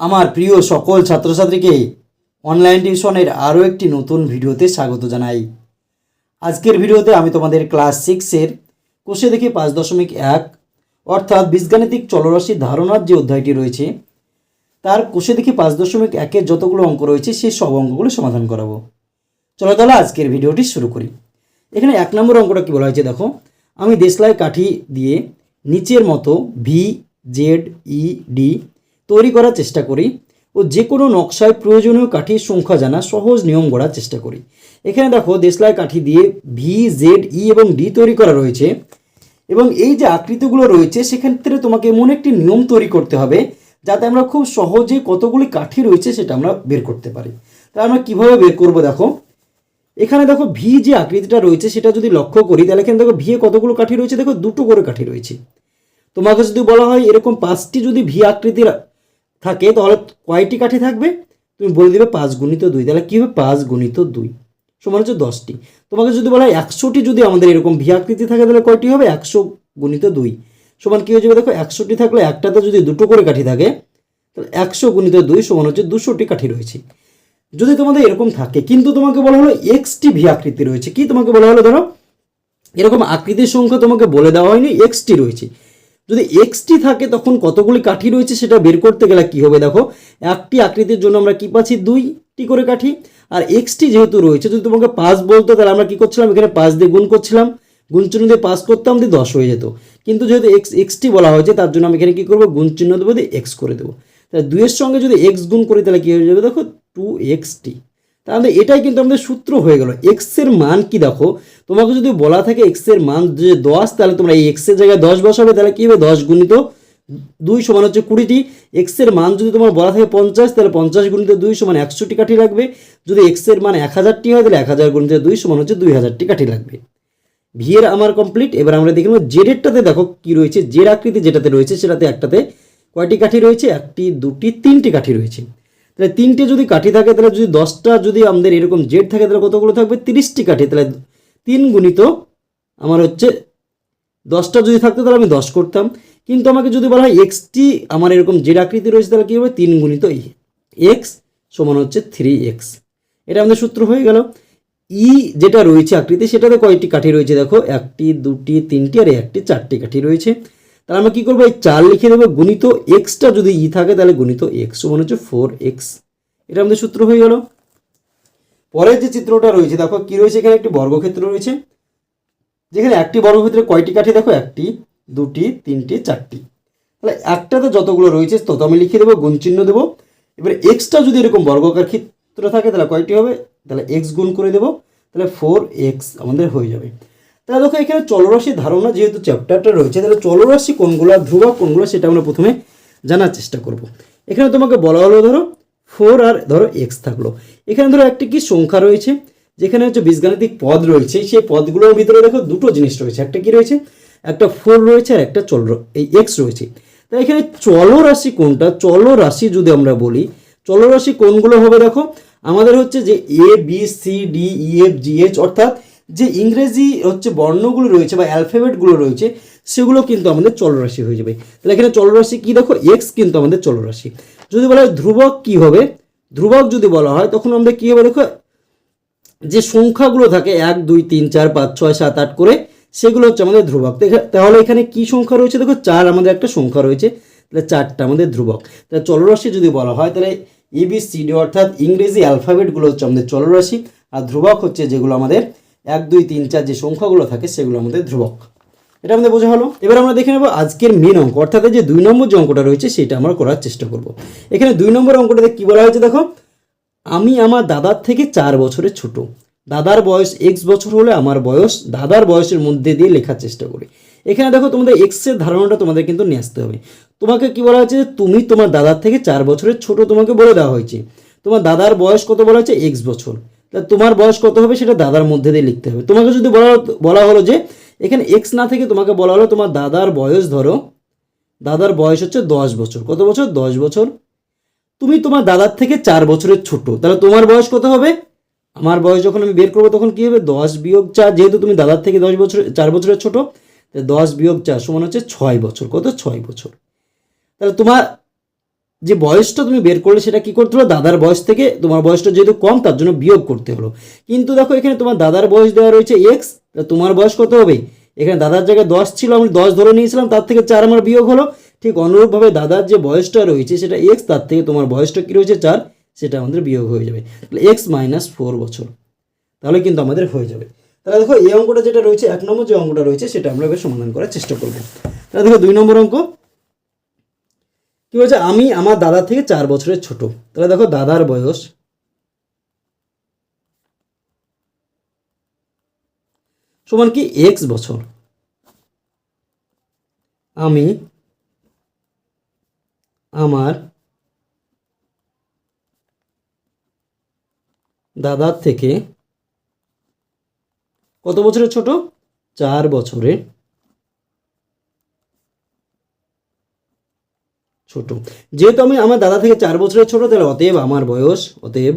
আমার প্রিয় সকল ছাত্রছাত্রীকে অনলাইন টিউশনের আরও একটি নতুন ভিডিওতে স্বাগত জানাই। আজকের ভিডিওতে আমি তোমাদের ক্লাস সিক্সের কোষে দেখি পাঁচ দশমিক এক, অর্থাৎ বীজগাণিতিক চলরাশির ধারণার যে অধ্যায়টি রয়েছে, তার কোষে দেখি পাঁচ দশমিক একের যতগুলো অঙ্ক রয়েছে, সেই সব অঙ্কগুলো সমাধান করাবো। চলো তাহলে আজকের ভিডিওটি শুরু করি। এখানে এক নম্বর অঙ্কটা কী বলা হয়েছে দেখো, আমি দেশলাই কাঠি দিয়ে নিচের মতো ভি জেড ই ডি তৈরি করার চেষ্টা করি ও যে কোনো নকশায় প্রয়োজনীয় কাঠির সংখ্যা জানা সহজ নিয়ম গড়ার চেষ্টা করি। এখানে দেখো দেশলাই কাঠি দিয়ে ভি জেড ই এবং ডি তৈরি করা রয়েছে এবং এই যে আকৃতিগুলো রয়েছে সেক্ষেত্রে তোমাকে এমন একটি নিয়ম তৈরি করতে হবে যাতে আমরা খুব সহজে কতগুলি কাঠি রয়েছে সেটা আমরা বের করতে পারি। তা আমরা কীভাবে বের করব দেখো? এখানে দেখো ভি যে আকৃতিটা রয়েছে সেটা যদি লক্ষ্য করি তাহলে এখানে দেখো ভি এ কতগুলো কাঠি রয়েছে? দেখো দুটো করে কাঠি রয়েছে। তোমাকে যদি বলা হয় এরকম পাঁচটি যদি ভি আকৃতির থাকে, তাহলে কয়টি কাঠি থাকবে? তুমি বলে দিবে পাঁচ গুণিত দুই। তাহলে কী হবে? পাঁচ গুণিত দুই সমান হচ্ছে দশটি। তোমাকে যদি বলা হয় একশোটি যদি আমাদের এরকম ভি আকৃতি থাকে, তাহলে কয়টি হবে? একশো গুণিত দুই। সমান কী হয়ে যাবে? দেখো, একশোটি থাকলে একটাতে যদি দুটো করে কাঠি থাকে, তাহলে একশো গুণিত দুই সমান হচ্ছে দুশোটি কাঠি রয়েছে। যদি তোমাদের এরকম থাকে, কিন্তু তোমাকে বলা হলো এক্সটি ভি আকৃতি রয়েছে। কি তোমাকে বলা হলো? ধরো, এরকম আকৃতির সংখ্যা তোমাকে বলে দেওয়া হয়নি, এক্সটি রয়েছে। যদি এক্সটি থাকে, তখন কতগুলি কাঠি রয়েছে সেটা বের করতে গেলে কি হবে দেখো? একটি আকৃতির জন্য আমরা কি পাচ্ছি? দুইটি করে কাঠি। আর এক্সটি যেহেতু রয়েছে, যদি তোমাকে পাঁচ বলতো, তাহলে আমরা কি করছিলাম? এখানে পাঁচ দিয়ে গুণ করছিলাম। গুণ চিহ্ন দিয়ে পাস করতাম, দিয়ে দশ হয়ে যেত। কিন্তু যেহেতু এক্স এক্সটি বলা হয়েছে, তার জন্য আমি এখানে কী করব? গুণ চিহ্ন দেবো, দিয়ে এক্স করে দেবো। তাহলে দুইয়ের সঙ্গে যদি এক্স গুণ করি, তাহলে কী হয়ে যাবে? দেখো টু এক্স টি তাহলে এটাই কিন্তু আমাদের সূত্র হয়ে গেল। এক্সের মান কি দেখো? তোমাকে যদি বলা থাকে এক্সের মান যে দশ, তাহলে তোমরা এই এক্সের জায়গায় দশ বসাবে, তাহলে কি হবে? দশ গুণিত দুই সমান হচ্ছে কুড়িটি। এক্সের মান যদি তোমার বলা থাকে পঞ্চাশ, তাহলে পঞ্চাশ গুণিত দুই সমান একশোটি কাঠি লাগবে। যদি এক্সের মান এক হাজারটি হয়, তাহলে এক হাজার গুণিত দুই সমান হচ্ছে দুই হাজারটি কাঠি লাগবে। ভি এর আমার কমপ্লিট এবার আমরা দেখে নেব জেডেরটাতে দেখো কি রয়েছে। জেড আকৃতি যেটাতে রয়েছে, সেটাতে একটাতে কয়টি কাঠি রয়েছে? একটি, দুটি, তিনটি কাঠি রয়েছে। তাহলে তিনটে যদি কাঠি থাকে, তাহলে যদি দশটা যদি আমাদের এরকম জেড থাকে, তাহলে কতগুলো থাকবে? তিরিশটি কাঠি। তাহলে তিন গুণিত আমার হচ্ছে দশটা যদি থাকতো, তাহলে আমি দশ করতাম। কিন্তু আমাকে যদি বলা হয় এক্সটি আমার এরকম জেড আকৃতি রয়েছে, তাহলে কী হবে? তিন গুণিত ই। এক্স সমান হচ্ছে থ্রি এক্স। এটা আমাদের সূত্র হয়ে গেল। ই যেটা রয়েছে আকৃতি, সেটাতে কয়টি কাঠি রয়েছে। দেখো, একটি, দুটি, তিনটি, আর একটি, চারটি কাঠি রয়েছে। তাহলে আমরা কী করব? এই চার লিখে দেবো গুণিত এক্সটা যদি ই থাকে, তাহলে গুণিত এক্স সমান হচ্ছে ফোর এক্স এটা আমাদের সূত্র হয়ে গেল। পরের যে চিত্রটা রয়েছে, দেখো কি রয়েছে? এখানে একটি বর্গক্ষেত্র রয়েছে। যেখানে একটি বর্গক্ষেত্রে কয়টি কাঠি? দেখো, একটি, দুটি, তিনটি, চারটি। তাহলে একটাতে যতগুলো রয়েছে, তত আমি লিখে দেবো, গুণ চিহ্ন দেবো। এবার এক্সটা যদি এরকম বর্গকার ক্ষেত্র থাকে, তাহলে কয়টি হবে? তাহলে এক্স গুণ করে দেবো। তাহলে ফোর এক্স আমাদের হয়ে যাবে। তাহলে দেখো এখানে চলরাশি ধারণা যেহেতু চ্যাপ্টারটা রয়েছে, তাহলে চলরাশি কোনগুলো আর ধ্রুবক কোনগুলো সেটা আমরা প্রথমে জানার চেষ্টা করব। এখানে তোমাকে বলা হলো ধরো ফোর আর ধরো এক্স থাকল। এখানে ধরো একটি কি সংখ্যা রয়েছে, যেখানে হচ্ছে বীজগাণিতিক পদ রয়েছে, সেই পদগুলোর ভিতরে দেখো দুটো জিনিস রয়েছে, একটা কি রয়েছে, একটা ফোর রয়েছে আর একটা চল এই এক্স রয়েছে। তাই এখানে চলরাশি কোনটা, চলরাশি যদি আমরা বলি, চলরাশি কোনগুলো হবে দেখো, আমাদের হচ্ছে যে A B C D E F G H অর্থাৎ যে ইংরেজি হচ্ছে বর্ণগুলো রয়েছে বা অ্যালফাবেটগুলো রয়েছে, সেগুলো কিন্তু আমাদের চলরাশি হয়ে যাবে। তাহলে এখানে চলরাশি কি দেখো? এক্স কিন্তু আমাদের চলরাশি। যদি বলা হয় ধ্রুবক কি হবে? ধ্রুবক যদি বলা হয়, তখন আমাদের কী হবে দেখো? যে সংখ্যাগুলো থাকে, এক, দুই, তিন, চার, পাঁচ, ছয়, সাত, আট করে, সেগুলো হচ্ছে আমাদের ধ্রুবক। তাহলে এখানে কি সংখ্যা রয়েছে? দেখো, চার আমাদের একটা সংখ্যা রয়েছে, তাহলে চারটা আমাদের ধ্রুবক। তাহলে চলরাশি যদি বলা হয়, তাহলে এবিসিডি অর্থাৎ ইংরেজি অ্যালফাবেটগুলো হচ্ছে আমাদের চলরাশি, আর ধ্রুবক হচ্ছে যেগুলো আমাদের এক, দুই, তিন, চার যে সংখ্যাগুলো থাকে সেগুলো আমাদের ধ্রুবক। এটা আমাদের বোঝা হলো? এবার আমরা দেখে নেব আজকের মেন অঙ্ক। অর্থাৎ যে দুই নম্বর যে অঙ্কটা রয়েছে সেটা আমরা করার চেষ্টা করব। এখানে দুই নম্বর অঙ্কটাতে কি বলা হয়েছে দেখো? আমি আমার দাদার থেকে চার বছরের ছোট। দাদার বয়স এক্স বছর হলে আমার বয়স দাদার বয়সের মধ্যে দিয়ে লেখার চেষ্টা করি। এখানে দেখো তোমাদের এক্সের ধারণাটা তোমাদের কিন্তু নিয়ে আসতে হবে। তোমাকে কি বলা হয়েছে? যে তুমি তোমার দাদার থেকে চার বছরের ছোট তোমাকে বলে দেওয়া হয়েছে। তোমার দাদার বয়স কত বলা হয়েছে? এক্স বছর। তোমার বয়স কত হবে সেটা দাদার মধ্যে দিয়ে লিখতে হবে। তোমাকে যদি বলা বলা হলো যে এখানে এক্স না থেকে তোমাকে বলা হলো তোমার দাদার বয়স ধরো, দাদার বয়স হচ্ছে দশ বছর। কত বছর? দশ বছর। তুমি তোমার দাদার থেকে চার বছরের ছোট। তাহলে তোমার বয়স কত হবে? আমার বয়স যখন আমি বের করব তখন কি হবে? দশ বিয়োগ চার, যেহেতু তুমি দাদার থেকে দশ বছর, চার বছরের ছোট দশ বিয়োগ চার সমান হচ্ছে ছয় বছর। কত? ছয় বছর। তাহলে তোমার যে বয়সটা তুমি বের করলে সেটা কি করতে হলো? দাদার বয়স থেকে তোমার বয়সটা যেহেতু কম, তার জন্য বিয়োগ করতে হলো। কিন্তু দেখো, এখানে তোমার দাদার বয়স দেওয়া রয়েছে এক্স তোমার বয়স কত হবে? এখানে দাদার জায়গায় দশ ছিল, আমি দশ ধরে নিয়েছিলাম, তার থেকে চার আমার বিয়োগ হলো। ঠিক অনুরূপভাবে দাদার যে বয়সটা রয়েছে সেটা এক্স তার থেকে তোমার বয়সটা কী রয়েছে? চার, সেটা আমাদের বিয়োগ হয়ে যাবে। তাহলে এক্স মাইনাস ফোর বছর। তাহলে কিন্তু আমাদের হয়ে যাবে। তাহলে দেখো, এই অঙ্কটা যেটা রয়েছে, এক নম্বর যে অঙ্কটা রয়েছে, সেটা আমরা সমাধান করার চেষ্টা করব। তাহলে দেখো, দুই নম্বর অঙ্ক। কি বলছে? আমি আমার দাদা থেকে চার বছরের ছোট। তাহলে দেখো দাদার বয়স। সমান কি? এক্স বছর। আমি আমার দাদার থেকে কত বছরের ছোট? চার বছরের ছোট। যেহেতু আমি আমার দাদা থেকে চার বছরের ছোট, তাহলে অতএব আমার বয়স, অতএব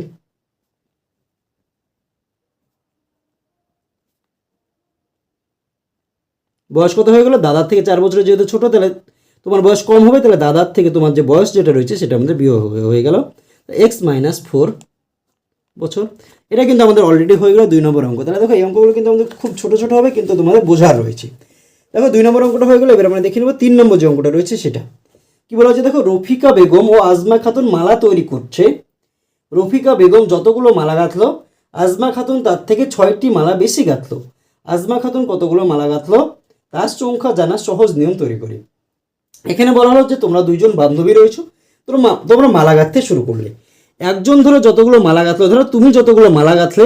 বয়স কত হয়ে গেল? দাদার থেকে চার বছরের যেহেতু ছোট, তাহলে তোমার বয়স কম হবে, তাহলে দাদার থেকে তোমার যে বয়স যেটা রয়েছে, সেটা আমাদের বিয়ে হয়ে- গেল। এক্স মাইনাস ফোর বছর। এটা কিন্তু আমাদের অলরেডি হয়ে গেল দুই নম্বর অঙ্ক। তাহলে দেখো, এই অঙ্কগুলো কিন্তু আমাদের খুব ছোট ছোট হবে, কিন্তু তোমাদের বোঝার রয়েছে। দেখো, দুই নম্বর অঙ্কটা হয়ে গেলো, এবার আমরা দেখে নেব তিন নম্বর যে অঙ্কটা রয়েছে, সেটা। কি বলা হচ্ছে দেখো, রফিকা বেগম ও আজমা খাতুন মালা তৈরি করছে। রফিকা বেগম যতগুলো মালা গাঁথলো, আজমা খাতুন তার থেকে ছয়টি মালা বেশি গাঁথলো। আজমা খাতুন কতগুলো মালা গাঁথলো? তার সংখ্যা জানা সহজ নিয়ম তৈরি করি। এখানে বলা হলো যে তোমরা দুইজন বান্ধবী রয়েছো, তোমরা তোমরা মালা গাঁথতে শুরু করলে। একজন ধরো যতগুলো মালা গাঁথলো, ধরো তুমি যতগুলো মালা গাঁথলে,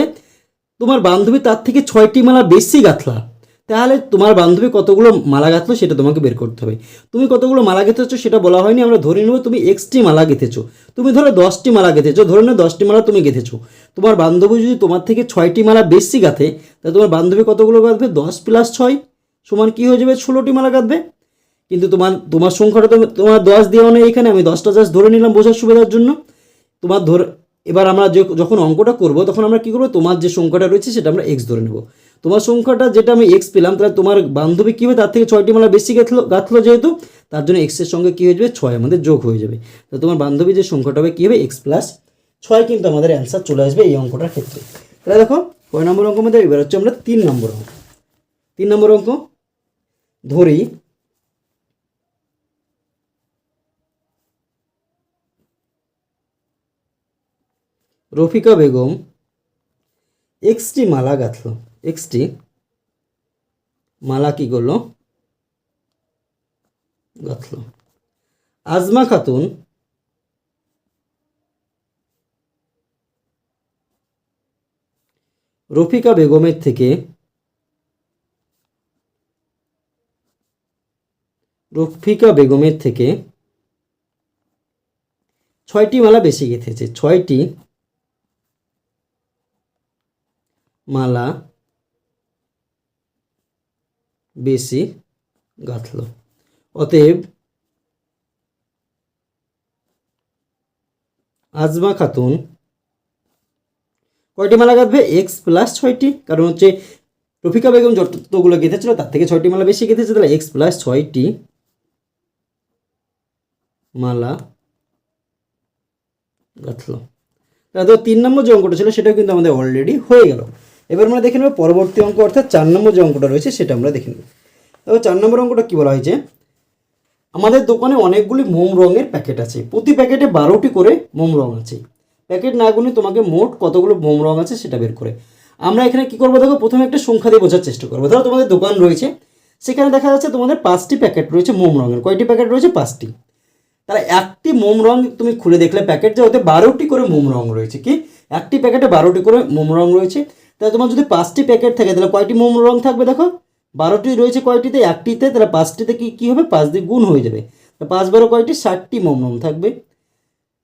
তোমার বান্ধবী তার থেকে ছয়টি মালা বেশি গাঁথলা। তাহলে তোমার বান্ধবী কতগুলো মালা গাঁথলো সেটা তোমাকে বের করতে হবে। তুমি কতগুলো মালা গেঁথেছো সেটা বলা হয়নি, আমরা ধরে নেব তুমি এক্সটি মালা গেঁথেছো। তুমি ধরো দশটি মালা গেঁথেছো, ধরে নাও দশটি মালা তুমি গেঁথেছো। তোমার বান্ধবী যদি তোমার থেকে ছয়টি মালা বেশি গাঁথে তাহলে তোমার বান্ধবী কতগুলো গাঁথবে? দশ প্লাস ছয় সমান কী হয়ে যাবে? ষোলোটি মালা গাঁথবে। কিন্তু তোমার তোমার সংখ্যাটা তো তোমার দশ দেওয়া নেই এখানে, আমি দশটা জাস্ট ধরে নিলাম বোঝার সুবিধার জন্য। তোমার ধরে, এবার আমরা যখন অঙ্কটা করব, তখন আমরা কী করব? তোমার যে সংখ্যাটা রয়েছে সেটা আমরা এক্স ধরে নেব। তোমার সংখ্যাটা যেটা আমি এক্স পেলাম, তাহলে তোমার বান্ধবী কী হবে? তার থেকে ছয়টি মালা বেশি গাঁথলো গাঁথলো যেহেতু, তার জন্য এক্সের সঙ্গে কী হয়ে যাবে? ছয় আমাদের যোগ হয়ে যাবে। তো তোমার বান্ধবী যে সংখ্যাটা হবে, কী হবে? এক্স প্লাস ছয় কিন্তু আমাদের অ্যান্সার চলে আসবে এই অঙ্কটার ক্ষেত্রে। তাহলে দেখো, কয় নম্বর অঙ্ক আমাদের? এবার হচ্ছে আমরা তিন নম্বর অঙ্ক। তিন নম্বর অঙ্ক, ধরি। রফিকা বেগম এক্সটি মালা গাঁথল। এক্সটি, মালা কি করল? গাঁথল। আজমা খাতুন, রফিকা বেগমের থেকে রফিকা বেগমের থেকে ছয়টি মালা বেশি গেঁথেছে। ছয়টি মালা বেশি গাঁথল অতএব আজমা খাতুন কয়টি মালা গাঁথবে? এক্স প্লাস ছয়টি। কারণ হচ্ছে রফিকা বেগম যতগুলো গেঁথেছিল, তার থেকে ছয়টি মালা বেশি গেঁথেছে, তাহলে এক্স প্লাস ছয়টি মালা গাঁথল। তো তিন নম্বর যে অঙ্কটা ছিল সেটা কিন্তু আমাদের অলরেডি হয়ে গেল। এবার আমরা দেখে নেব পরবর্তী অঙ্ক, অর্থাৎ চার নম্বর যে অঙ্কটা রয়েছে সেটা আমরা দেখে নেব। তবে চার নম্বর অঙ্কটা কী বলা হয়েছে? আমাদের দোকানে অনেকগুলি মোম রঙের প্যাকেট আছে। প্রতি প্যাকেটে বারোটি করে মোম রং আছে। প্যাকেট না গুনে তোমাকে মোট কতগুলো মোম রং আছে সেটা বের করে। আমরা এখানে কি করব? দেখো, প্রথমে একটা সংখ্যা দিয়ে বোঝার চেষ্টা করব। ধরো, তোমাদের দোকান রয়েছে। সেখানে দেখা যাচ্ছে তোমাদের পাঁচটি প্যাকেট রয়েছে মোম রঙের। কয়টি প্যাকেট রয়েছে? পাঁচটি। তাহলে একটি মোম রং তুমি খুলে দেখলে প্যাকেট যে ওতে বারোটি করে মোম রং রয়েছে। কি? একটি প্যাকেটে বারোটি করে মোম রং রয়েছে। তাহলে তোমার যদি পাঁচটি প্যাকেট থাকে, তাহলে কয়টি মোম রং থাকবে দেখো? বারোটি রয়েছে কয়টিতে? একটিতে, তাহলে পাঁচটিতে কি, কী হবে? পাঁচ দিয়ে গুণ হয়ে যাবে। পাঁচ বারো কয়টি? ষাটটি মোম রং থাকবে।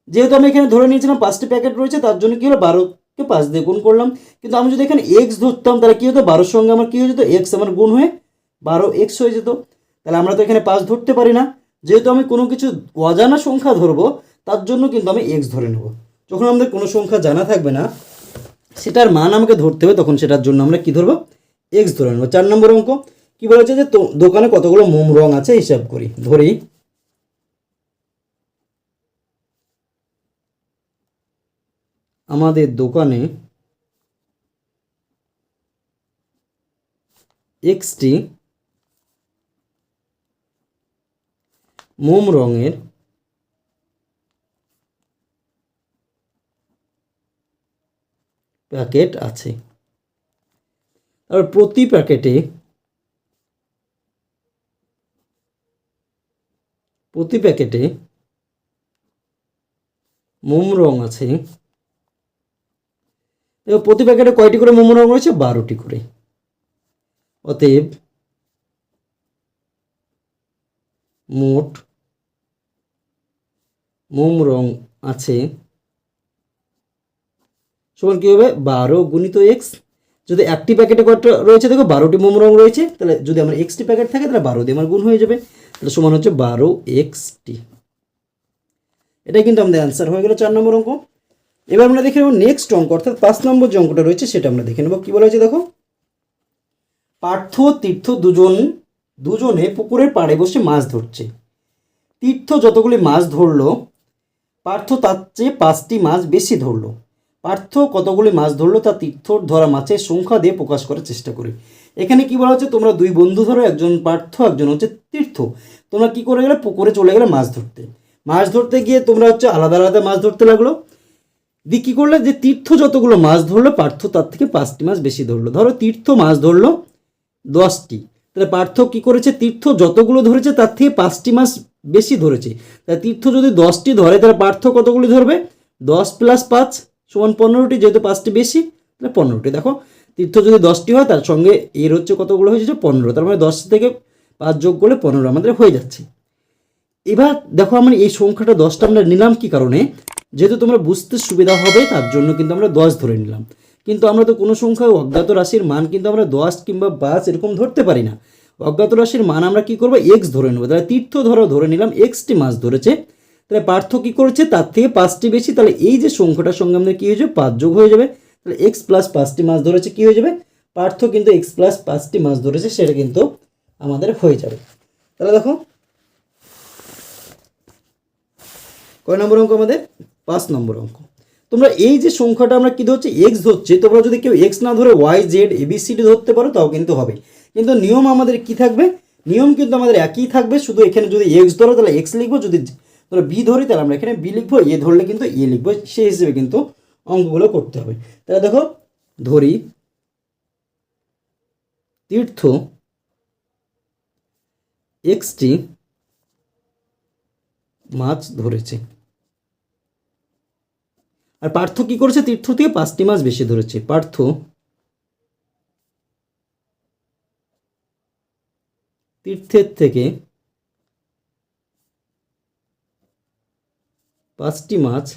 যেহেতু আমি এখানে ধরে নিয়েছিলাম পাঁচটি প্যাকেট রয়েছে, তার জন্য কী হলো? বারোকে পাঁচ দিয়ে গুণ করলাম। কিন্তু আমি যদি এখানে এক্স ধরতাম, তাহলে কী হতো? বারোর সঙ্গে আমার কী হয়ে যেত? এক্স আমার গুণ হয়ে বারো এক্স হয়ে যেত। তাহলে আমরা তো এখানে পাঁচ ধরতে পারি না। যেহেতু আমি কোনো কিছু অজানা সংখ্যা ধরবো, তার জন্য কিন্তু আমি এক্স ধরে নেব। যখন আমাদের কোনো সংখ্যা জানা থাকবে না সেটার মান আমাকে ধরতে হবে তখন সেটার জন্য আমরা কি ধরবো? এক্স ধরে নেব। চার নম্বর অঙ্ক কি বলেছে যে দোকানে কতগুলো মোম রং আছে? হিসাব করি। ধরি। আমাদের দোকানে এক্সটি মোম রঙের প্যাকেট আছে। আর প্রতি প্যাকেটে প্রতি প্যাকেটে মোম রং আছে প্রতি প্যাকেটে কয়টি করে মোম রং রয়েছে? বারোটি করে। অতএব মোট মোম রং আছে সমান কী হবে? বারো গুণিত এক্স যদি একটি প্যাকেটে কয়টা রয়েছে? দেখো, বারোটি মোম রং রয়েছে। তাহলে যদি আমার এক্সটি প্যাকেট থাকে, তাহলে বারো দিয়ে আমার গুণ হয়ে যাবে। তাহলে সমান হচ্ছে বারো এক্সটি এটাই কিন্তু আমাদের অ্যান্সার হয়ে গেল চার নম্বর অঙ্ক। এবার আমরা দেখে নেব নেক্সট অঙ্ক, অর্থাৎ পাঁচ নম্বর যে অঙ্কটা রয়েছে, সেটা আমরা দেখে নেব। কী বলা হয়েছে দেখো? পার্থ, তীর্থ দুজন, দুজনে পুকুরের পাড়ে বসে মাছ ধরছে। তীর্থ যতগুলি মাছ ধরলো, পার্থ তার চেয়ে পাঁচটি মাছ বেশি ধরলো। পার্থ কতগুলি মাছ ধরলো তা তীর্থ ধরা মাছের সংখ্যা দিয়ে প্রকাশ করার চেষ্টা করি। এখানে কি বলা হচ্ছে? তোমরা দুই বন্ধু ধরো, একজন পার্থ, একজন হচ্ছে তীর্থ। তোমরা কি করে গেলে? পুকুরে চলে গেলে মাছ ধরতে। মাছ ধরতে গিয়ে তোমরা হচ্ছে আলাদা আলাদা মাছ ধরতে লাগল। দিয়ে কী করলে? যে তীর্থ যতগুলো মাছ ধরলো, পার্থ তার থেকে পাঁচটি মাছ বেশি ধরলো। ধরো তীর্থ মাছ ধরলো দশটি। তাহলে পার্থ কী করেছে? তীর্থ যতগুলো ধরেছে, তার থেকে পাঁচটি মাছ বেশি ধরেছে। তাহলে তীর্থ যদি দশটি ধরে, তাহলে পার্থ কতগুলি ধরবে? দশ প্লাস পাঁচ। সমান পনেরোটি যেহেতু পাঁচটি বেশি, তাহলে পনেরোটি। দেখো, তীর্থ যদি দশটি হয়, তার সঙ্গে এর হচ্ছে কতগুলো হয়েছে? পনেরো। তার মানে দশ থেকে পাঁচ যোগ করলে পনেরো আমাদের হয়ে যাচ্ছে। এবার দেখো আমরা এই সংখ্যাটা দশটা আমরা নিলাম কি কারণে? যেহেতু তোমরা বুঝতে সুবিধা হবে, তার জন্য কিন্তু আমরা দশ ধরে নিলাম। কিন্তু আমরা তো কোনো সংখ্যায় অজ্ঞাত রাশির মান কিন্তু আমরা দশ কিংবা পাঁচ এরকম ধরতে পারি না। অজ্ঞাত রাশির মান আমরা কি করব? এক্স ধরে নেব। তাহলে তীর্থ ধরো, ধরে নিলাম এক্সটি মাছ ধরেছে। তাহলে পার্থ কী করেছে? তার থেকে পাঁচটি বেশি। তাহলে এই যে সংখ্যাটার সঙ্গে আমাদের কী হয়ে যাবে? পাঁচ যোগ হয়ে যাবে। তাহলে এক্স প্লাস পাঁচটি মাছ ধরেছে, কী হয়ে যাবে? পার্থ কিন্তু এক্স প্লাস পাঁচটি মাছ ধরেছে, সেটা কিন্তু আমাদের হয়ে যাবে। তাহলে দেখো, কয় নম্বর অঙ্ক আমাদের? পাঁচ নম্বর অঙ্ক। তোমরা এই যে সংখ্যাটা আমরা কী ধরছি? এক্স ধরছে। তোমরা যদি কেউ এক্স না ধরে ওয়াই জেড এবিসিডি ধরতে পারো, তাও কিন্তু হবে। কিন্তু নিয়ম আমাদের কি থাকবে? নিয়ম কিন্তু আমাদের একই থাকবে। শুধু এখানে যদি এক্স ধরো, তাহলে এক্স লিখব। যদি ধরো বি ধরি, তাহলে আমরা এখানে বি লিখব এ ধরলে কিন্তু এ লিখব, সেই হিসেবে কিন্তু অঙ্কগুলো করতে হবে। তাহলে দেখো, ধরি, তীর্থ এক্সটি মাছ ধরেছে। আর পার্থ কি করেছে? তীর্থ থেকে পাঁচটি মাছ বেশি ধরেছে। পার্থ তীর্থের থেকে পাঁচটি মাছ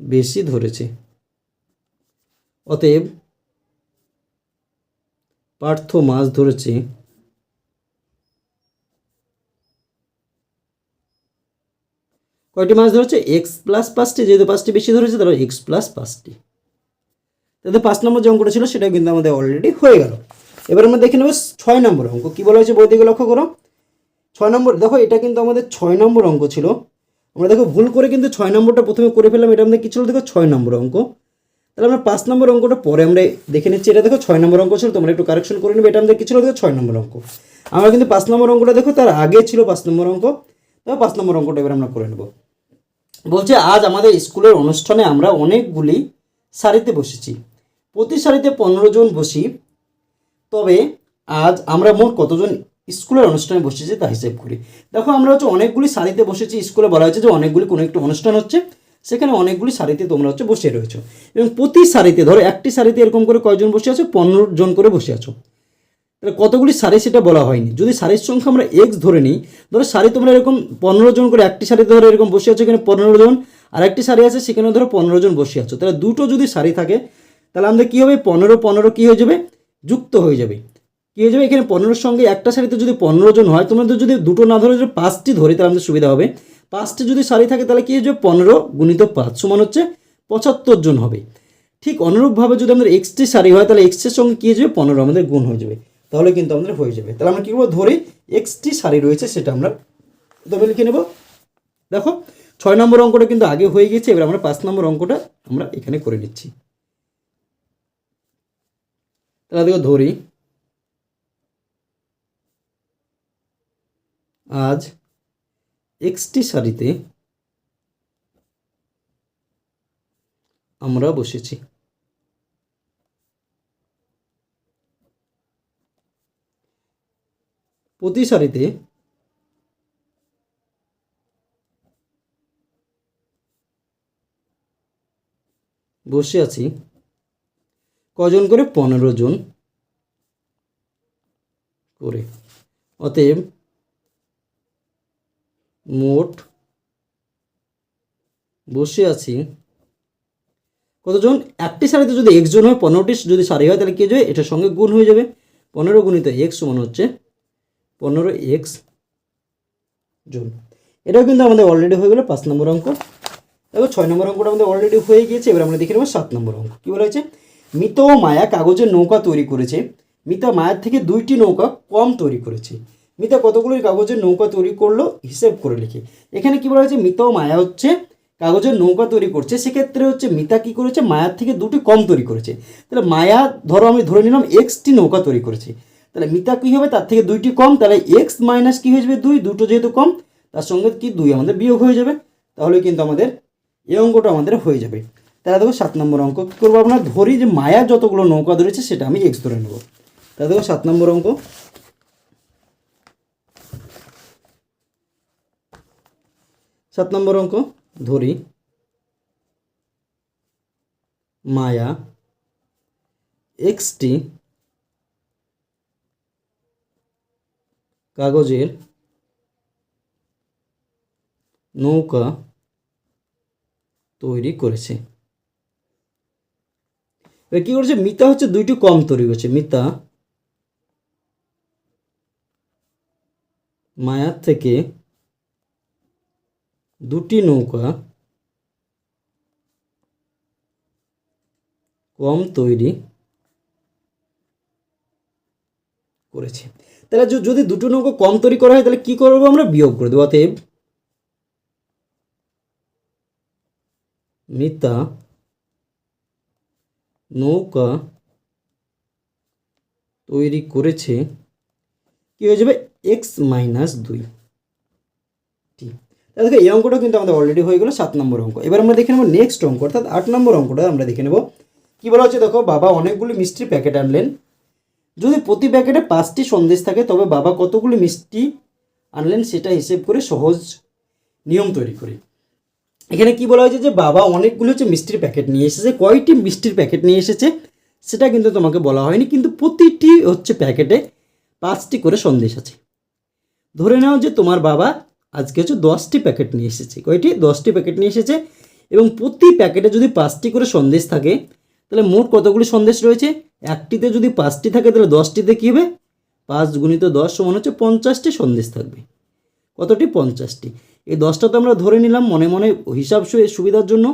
বেশি ধরেছে। অতএব পার্থ মাছ ধরেছে কয়টি মাছ ধরেছে? এক্স প্লাস পাঁচটি, যেহেতু পাঁচটি বেশি ধরেছে, তাহলে এক্স প্লাস পাঁচটি। তাহলে পাঁচ নম্বর যে অঙ্কটা ছিল সেটা কিন্তু আমাদের অলরেডি হয়ে গেল। এবার আমরা দেখে নেব ছয় নম্বর অঙ্ক। কী বলা হয়েছে বই দিকে লক্ষ্য করো। ছয় নম্বর, দেখো, এটা কিন্তু আমাদের ছয় নম্বর অঙ্ক ছিল। আমরা দেখো, ভুল করে কিন্তু ছয় নম্বরটা প্রথমে করে ফেললাম। এটা আমাদের কী ছিল? দেখো, ছয় নম্বর অঙ্ক। তাহলে আমরা পাঁচ নম্বর অঙ্কটা পরে আমরা দেখে নিচ্ছি। এটা দেখো, ছয় নম্বর অঙ্ক ছিল, তোমরা একটু কারেকশন করে নেবে। এটা আমাদের কী ছিল? দেখো, ছয় নম্বর অঙ্ক। আমরা কিন্তু পাঁচ নম্বর অঙ্কটা দেখো, তার আগে ছিল পাঁচ নম্বর অঙ্ক। তাহলে পাঁচ নম্বর অঙ্কটা এবার আমরা করে নেব। বলছে, আজ আমাদের স্কুলের অনুষ্ঠানে আমরা অনেকগুলি সারিতে বসেছি। প্রতি সারিতে পনেরো জন বসি। তবে আজ আমরা মোট কতজন স্কুলের অনুষ্ঠানে বসেছি তা হিসেব করি। দেখো, আমরা হচ্ছে অনেকগুলি সারিতে বসেছি। স্কুলে বলা হয়েছে যে অনেকগুলি কোনো একটি অনুষ্ঠান হচ্ছে। সেখানে অনেকগুলি সারিতে তোমরা হচ্ছে বসে রয়েছো। এবং প্রতি সারিতে ধরো একটি সারিতে এরকম করে কয়জন বসে আছো? পনেরো জন করে বসে আছো। তাহলে কতগুলি সারি সেটা বলা হয়নি। যদি সারির সংখ্যা আমরা এক্স ধরে নিই, ধরো সারি তোমরা এরকম পনেরো জন করে একটি সারিতে ধরো এরকম বসে আছো, এখানে পনেরো জন। আর একটি সারি আছে, সেখানে ধরো পনেরো জন বসে আছো। তাহলে দুটো যদি সারি থাকে, তাহলে আমাদের কী হবে? পনেরো পনেরো কী হয়ে যাবে? যুক্ত হয়ে যাবে। কী হয়ে যাবে? এখানে পনেরোর সঙ্গে একটা সারিতে যদি পনেরো জন হয় তোমাদের যদি দুটো না ধরে যদি পাঁচটি ধরে, তাহলে আমাদের সুবিধা হবে। পাঁচটি যদি সারি থাকে, তাহলে কী হয়ে যাবে? পনেরো গুণিত পাঁচ সমান হচ্ছে পঁচাত্তর জন হবে। ঠিক অনুরূপভাবে যদি আমাদের এক্সটি সারি হয়, তাহলে এক্সের সঙ্গে কী হয়ে যাবে? পনেরো আমাদের গুণ হয়ে যাবে। তাহলে কিন্তু আমাদের হয়ে যাবে। তাহলে আমরা কী করব? ধরি এক্সটি সারি রয়েছে, সেটা আমরা তবে লিখে নেব। দেখো, ছয় নম্বর অঙ্কটা কিন্তু আগে হয়ে গেছে, এবার আমরা পাঁচ নম্বর অঙ্কটা আমরা এখানে করে নিচ্ছি। তাহলে দেখো, ধরি। আজ এক্সটি সারিতে আমরা বসেছি। প্রতি সারিতে বসে আছি কজন করে? পনেরো জন করে। অতএব মোট বসে আছি। কতজন? একটি সারিতে যদি এক্স জন হয়, পনেরোটি যদি সারি হয়, তাহলে কী যাবে? এটার সঙ্গে গুণ হয়ে যাবে। পনেরো গুণিত এক্স সমান হচ্ছে পনেরো এক্স জন এটাও কিন্তু আমাদের অলরেডি হয়ে গেলো পাঁচ নম্বর অঙ্ক। দেখো ছয় নম্বর অঙ্কটা আমাদের অলরেডি হয়ে গিয়েছে, এবার আমরা দেখে নেব সাত নম্বর অঙ্ক। কী বলা হয়েছে? মিত মায়া কাগজের নৌকা তৈরি করেছে। মিতা মায়ার থেকে দুইটি নৌকা কম তৈরি করেছে। মিতা কতগুলো কাগজের নৌকা তৈরি করল, হিসেব করে লিখে। এখানে কি বলা হয়েছে? মিতা ও মায়া হচ্ছে, কাগজের নৌকা তৈরি করছে। সেক্ষেত্রে হচ্ছে মিতা কি করেছে? মায়ার থেকে দুটি কম তৈরি করেছে। তাহলে মায়া, ধরো আমি ধরে নিলাম এক্সটি নৌকা তৈরি করেছে। তাহলে মিতা কী হবে? তার থেকে দুইটি কম, তাহলে এক্স মাইনাস কী হয়ে যাবে? দুই, দুটো যেহেতু কম, তার সঙ্গে কি দুই আমাদের বিয়োগ হয়ে যাবে। তাহলে কিন্তু আমাদের এই অঙ্কটা আমাদের হয়ে যাবে। তাহলে দেখো সাত নম্বর অঙ্ক কী করব আমরা? ধরি যে মায়া যতগুলো নৌকা ধরেছে, সেটা আমি এক্স ধরে নেব। তাহলে দেখো সাত নম্বর অঙ্ক। সাত নম্বর অঙ্ক, ধরি। মায়া, এক্সটি কাগজের নৌকা তৈরি করেছে। কি করেছে? মিতা হচ্ছে দুইটি কম তৈরি করেছে। মিতা মায়ার থেকে দুটি নৌকা কম তৈরি করেছে। তাহলে যদি দুটো নৌকা কম তৈরি করা হয়, তাহলে কি করব আমরা? বিয়োগ করে দেবো। অতএব মিতা নৌকা তৈরি করেছে, কি হয়ে যাবে? এক্স মাইনাস দুই। তাহলে দেখো, এই অঙ্কটা কিন্তু আমাদের অলরেডি হয়ে গেলো সাত নম্বর অঙ্ক। এবার আমরা দেখে নেব নেক্সট অঙ্ক, অর্থাৎ আট নম্বর অঙ্কটা আমরা দেখে নেব। কী বলা হচ্ছে দেখো, বাবা অনেকগুলি মিষ্টির প্যাকেট আনলেন। যদি প্রতি প্যাকেটে পাঁচটি সন্দেশ থাকে, তবে বাবা কতগুলি মিষ্টি আনলেন সেটা হিসেব করে সহজ নিয়ম তৈরি করি। এখানে কি বলা হয়েছে যে, বাবা অনেকগুলো হচ্ছে মিষ্টির প্যাকেট নিয়ে এসেছে, কয়টি মিষ্টির প্যাকেট নিয়ে এসেছে, সেটা কিন্তু তোমাকে বলা হয়নি, কিন্তু প্রতিটি হচ্ছে প্যাকেটে পাঁচটি করে সন্দেশ আছে। ধরে নাও যে তোমার বাবা আজকে হচ্ছে দশটি প্যাকেট নিয়ে এসেছে। কয়টি? দশটি প্যাকেট নিয়ে এসেছে এবং প্রতি প্যাকেটে যদি পাঁচটি করে সন্দেশ থাকে, তাহলে মোট কতগুলি সন্দেশ রয়েছে? একটিতে যদি পাঁচটি থাকে, তাহলে দশটিতে কী হবে? পাঁচ গুণিত দশ সমান হচ্ছে পঞ্চাশটি সন্দেশ থাকবে। কতটি? পঞ্চাশটি। এই দশটা তো আমরা ধরে নিলাম মনে মনে হিসাব সুবিধার জন্য।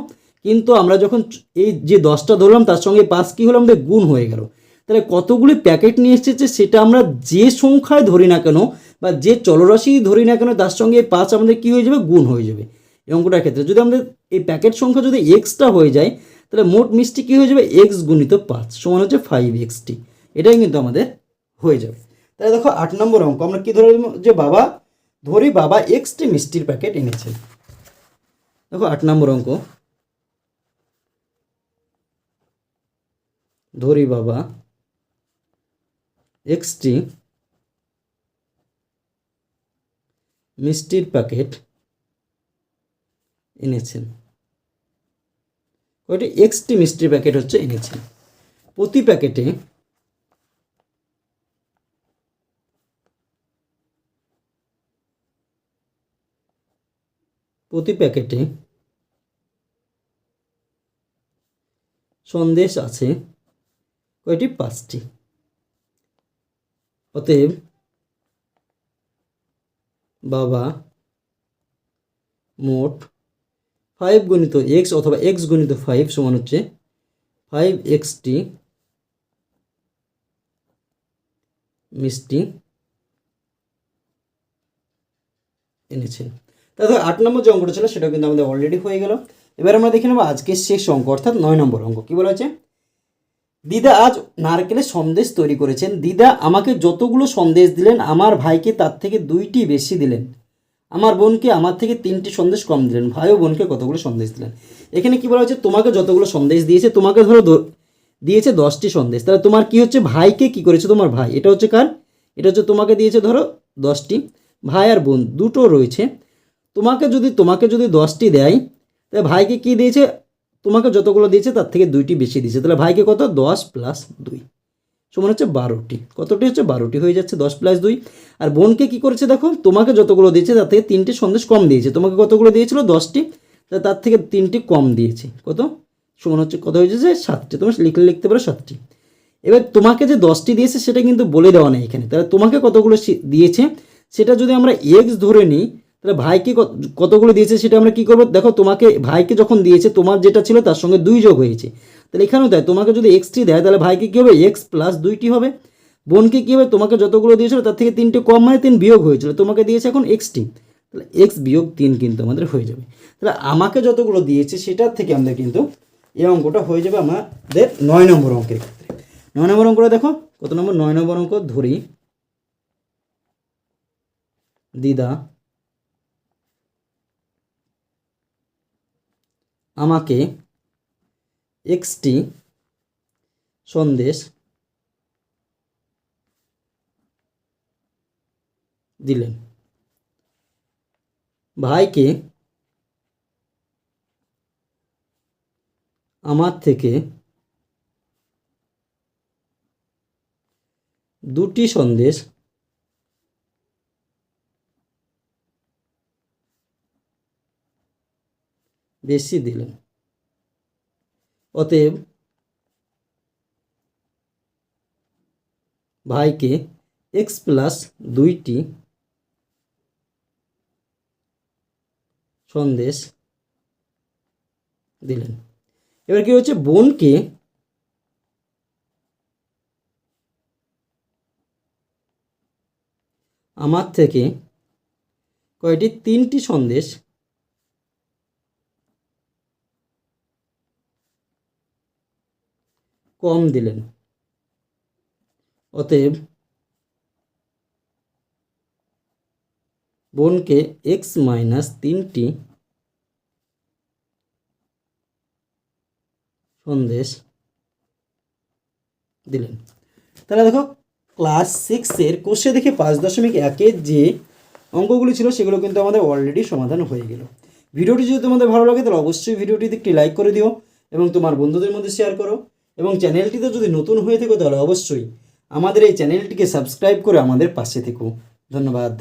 কিন্তু আমরা যখন এই যে দশটা ধরলাম, তার সঙ্গে পাঁচ কী হলো? আমাদের গুণ হয়ে গেল। তাহলে কতগুলি প্যাকেট নিয়ে এসেছে সেটা আমরা যে সংখ্যায় ধরি না কেন বা যে চলরাশি ধরি না কেন, তার সঙ্গে এই পাঁচ আমাদের কী হয়ে যাবে? গুণ হয়ে যাবে এই অঙ্কটার ক্ষেত্রে। যদি আমাদের এই প্যাকেট সংখ্যা যদি এক্সটা হয়ে যায়, তাহলে মোট মিষ্টি কী হয়ে যাবে? এক্স গুণিত পাঁচ সমান হচ্ছে ফাইভ এক্সটি। এটাই কিন্তু আমাদের হয়ে যাবে। তাহলে দেখো, আট নম্বর অঙ্ক, আমরা কী ধরে যে বাবা, ধরি বাবা এক্সটি মিষ্টির প্যাকেট এনেছে। দেখো, আট নম্বর অঙ্ক। ধরি বাবা এক্সটি মিষ্টির প্যাকেট এনেছেন। কয়টি? এক্সটি মিষ্টির প্যাকেট হচ্ছে এনেছেন। প্রতি প্যাকেটে প্রতি প্যাকেটে সন্দেশ আছে। কয়টি? পাঁচটি। অতএব বাবা, মোট ফাইভ গুণিত এক্স অথবা এক্স গুণিত ফাইভ সমান হচ্ছে ফাইভ এক্সটি মিষ্টি এনেছেন তাহলে আট নম্বর যে অঙ্কটা ছিল সেটাও কিন্তু আমাদের অলরেডি হয়ে গেল। এবার আমরা দেখে নেব আজকের শেষ অঙ্ক, অর্থাৎ নয় নম্বর অঙ্ক। কী বলা হয়েছে? দিদা আজ নারকেলের সন্দেশ তৈরি করেছেন। দিদা আমাকে যতগুলো সন্দেশ দিলেন, আমার ভাইকে তার থেকে দুইটি বেশি দিলেন। আমার বোনকে আমার থেকে তিনটি সন্দেশ কম দিলেন। ভাই ও বোনকে কতগুলো সন্দেশ দিলেন? এখানে কি বলা হচ্ছে তোমাকে যতগুলো সন্দেশ দিয়েছে, তোমাকে ধরো দিয়েছে দশটি সন্দেশ। তাহলে তোমার কি হচ্ছে? ভাইকে কি করেছে তোমার ভাই? এটা হচ্ছে কার? এটা হচ্ছে তোমাকে দিয়েছে ধরো দশটি। ভাই আর বোন দুটো রয়েছে। তোমাকে যদি তোমাকে যদি দশটি দেয়, তাহলে ভাইকে কি দিয়েছে? তোমাকে যতগুলো দিয়েছে, তার থেকে দুইটি বেশি দিয়েছে। তাহলে ভাইকে কত? দশ প্লাস দুই। সমান হচ্ছে বারোটি। কতটি হচ্ছে? বারোটি হয়ে যাচ্ছে দশ প্লাস দুই। আর বোনকে কি করেছে দেখো? তোমাকে যতগুলো দিয়েছে, তার থেকে তিনটে সন্দেশ কম দিয়েছে। তোমাকে কতগুলো দিয়েছিল? দশটি। তার থেকে তিনটি কম দিয়েছে। কত? সমান হচ্ছে কত হয়েছে যে সাতটি। তোমার লিখলে লিখতে পারো সাতটি। এবার তোমাকে যে দশটি দিয়েছে, সেটা কিন্তু বলে দেওয়া নেই এখানে। তাহলে তোমাকে কতগুলো দিয়েছে? সেটা যদি আমরা এক্স ধরে নিই তাহলে ভাইকে কত- কতগুলো দিয়েছে সেটা আমরা কি করব? দেখো, তোমাকে ভাইকে যখন দিয়েছে, তোমার যেটা ছিল তার সঙ্গে দুই যোগ হয়েছে। তাহলে এখানেও তাই, তোমাকে যদি এক্সটি দেয়, তাহলে ভাইকে কী হবে? এক্স প্লাস দুইটি হবে। বোনকে কী হবে? তোমাকে যতগুলো দিয়েছিল, তার থেকে তিনটে কম মানে তিন বিয়োগ হয়েছিল। তোমাকে দিয়েছে এখন এক্সটি তাহলে এক্স বিয়োগ তিন কিন্তু আমাদের হয়ে যাবে। তাহলে আমাকে যতগুলো দিয়েছে, সেটার থেকে আমাদের কিন্তু এই অঙ্কটা হয়ে যাবে আমাদের নয় নম্বর অঙ্কের ক্ষেত্রে। নয় নম্বর অঙ্কটা দেখো, কত নম্বর? নয় নম্বর অঙ্ক ধরি। দিদা আমাকে এক্সটি সন্দেশ দিলেন। ভাইকে আমার থেকে দুটি সন্দেশ বেশি দিলেন। অতএব ভাইকে এক্স প্লাস দুইটি সন্দেশ দিলেন। এবার কি হচ্ছে? বোনকে আমার থেকে কয়টি? তিনটি সন্দেশ কম দিলেন। অতএব বোনকে এক্স মাইনাস তিনটি সন্দেশ দিলেন। তাহলে দেখো ক্লাস সিক্সের কোষে দেখে পাঁচ দশমিক একের যে অঙ্কগুলি ছিল, সেগুলো কিন্তু আমাদের অলরেডি সমাধান হয়ে গেল। ভিডিওটি যদি তোমাদের ভালো লাগে, তাহলে অবশ্যই ভিডিওটিতে একটি লাইক করে দিও এবং তোমার বন্ধুদের মধ্যে শেয়ার করো। এবং চ্যানেলটিতে যদি নতুন হয়ে থেকো তাহলে অবশ্যই আমাদের এই চ্যানেলটিকে সাবস্ক্রাইব করে আমাদের পাশে থেকো। ধন্যবাদ।